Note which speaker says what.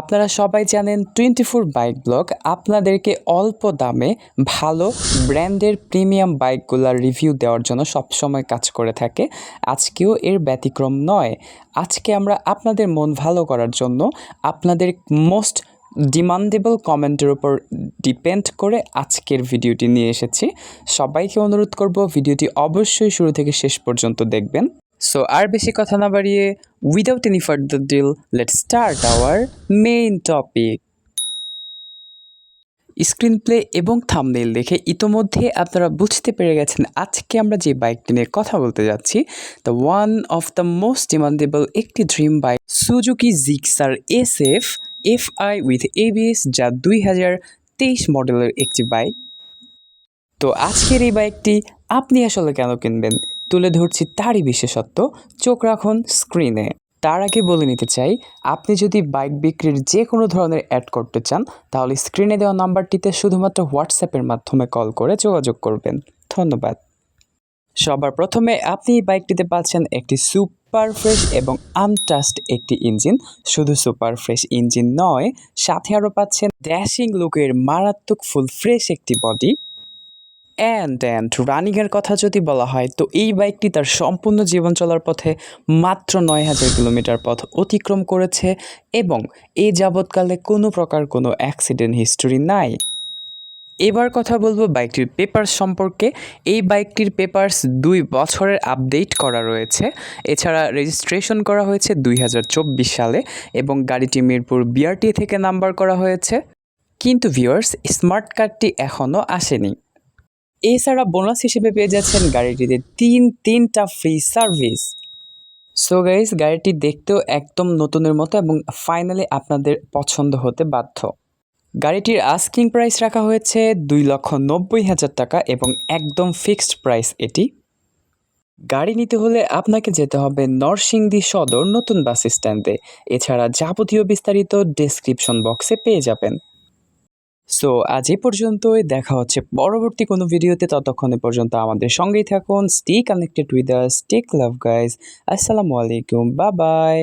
Speaker 1: আপনারা সবাই জানেন টোয়েন্টি ফোর বাইক ব্লগ। আপনাদেরকে অল্প দামে ভালো ব্র্যান্ডের প্রিমিয়াম বাইকগুলোর রিভিউ দেওয়ার জন্য সবসময় কাজ করে থাকে। আজকেও এর ব্যতিক্রম নয়। আজকে আমরা আপনাদের মন ভালো করার জন্য আপনাদের মোস্ট ডিমান্ডেবল কমেন্টের উপর ডিপেন্ড করে আজকের ভিডিওটি নিয়ে এসেছি। সবাইকে অনুরোধ করব ভিডিওটি অবশ্যই শুরু থেকে শেষ পর্যন্ত দেখবেন। সো আর বেশি কথা না বাড়িয়ে without any further delay let start our main topic screen play এবং থামনেল দেখে ইতোমধ্যে আপনারা বুঝতে পেরে গেছেন আজকে আমরা যে বাইকটি নিয়ে কথা বলতে যাচ্ছি the one of the most demandable একটি dream bike Suzuki Gixxer S F F I with ABS যা দুই হাজার তেইশ মডেলের একটি বাইক তো আজকের এই বাইকটি আপনি আসলে কেন কিনবেন? তুলে ধরছি তারই বিশেষত্ব, চোখ রাখুন স্ক্রিনে তার আগে বলে নিতে চাই, আপনি যদি বাইক বিক্রির যে কোনো ধরনের অ্যাড করতে চান, তাহলে স্ক্রিনে দেওয়া নাম্বারটিতে শুধুমাত্র হোয়াটসঅ্যাপের মাধ্যমে কল করে যোগাযোগ করবেন। ধন্যবাদ। সবার প্রথমে আপনি এই বাইকটিতে পাচ্ছেন একটি সুপার ফ্রেশ এবং আনটাস্ট একটি ইঞ্জিন শুধু সুপার ফ্রেশ ইঞ্জিন নয়, সাথে আরও পাচ্ছেন ড্যাশিং লুকের মারাত্মক ফুল ফ্রেশ একটি বডি অ্যান্ড অ্যান্ড রানিংয়ের কথা যদি বলা হয়, তো এই বাইকটি তার সম্পূর্ণ জীবন চলার পথে মাত্র নয় হাজার কিলোমিটার পথ অতিক্রম করেছে এবং এই যাবৎকালে কোনো প্রকার কোনো অ্যাক্সিডেন্ট হিস্টোরি নাই। এবার কথা বলব বাইকটির পেপারস সম্পর্কে। এই বাইকটির পেপারস দুই বছরের আপডেট করা রয়েছে। এছাড়া রেজিস্ট্রেশন করা হয়েছে দুই হাজার চব্বিশ সালে এবং গাড়িটি মিরপুর বিআরটি থেকে নাম্বার করা হয়েছে। কিন্তু ভিউয়ার্স স্মার্ট কার্ডটি এখনও আসেনি। এছাড়া বোনাস হিসেবে পেয়ে যাচ্ছেন গাড়িটিতে তিন, তিনটা ফ্রি সার্ভিস সো গাইজ গাড়িটি দেখতেও একদম নতুনের মতো এবং ফাইনালি আপনাদের পছন্দ হতে বাধ্য। গাড়িটির আস্কিং প্রাইস রাখা হয়েছে দুই লক্ষ নব্বই হাজার টাকা এবং একদম ফিক্সড প্রাইস এটি। গাড়ি নিতে হলে আপনাকে যেতে হবে নরসিংদী সদর নতুন বাস স্ট্যান্ডে এছাড়া যাবতীয় বিস্তারিত ডেসক্রিপশন বক্সে পেয়ে যাবেন। সো আজ এ পর্যন্তই। দেখা হচ্ছে পরবর্তী কোনো ভিডিওতে। ততক্ষণে পর্যন্ত আমাদের সঙ্গেই থাকুন। Stay connected with us stake love guys আসসালামু আলাইকুম। বা বাই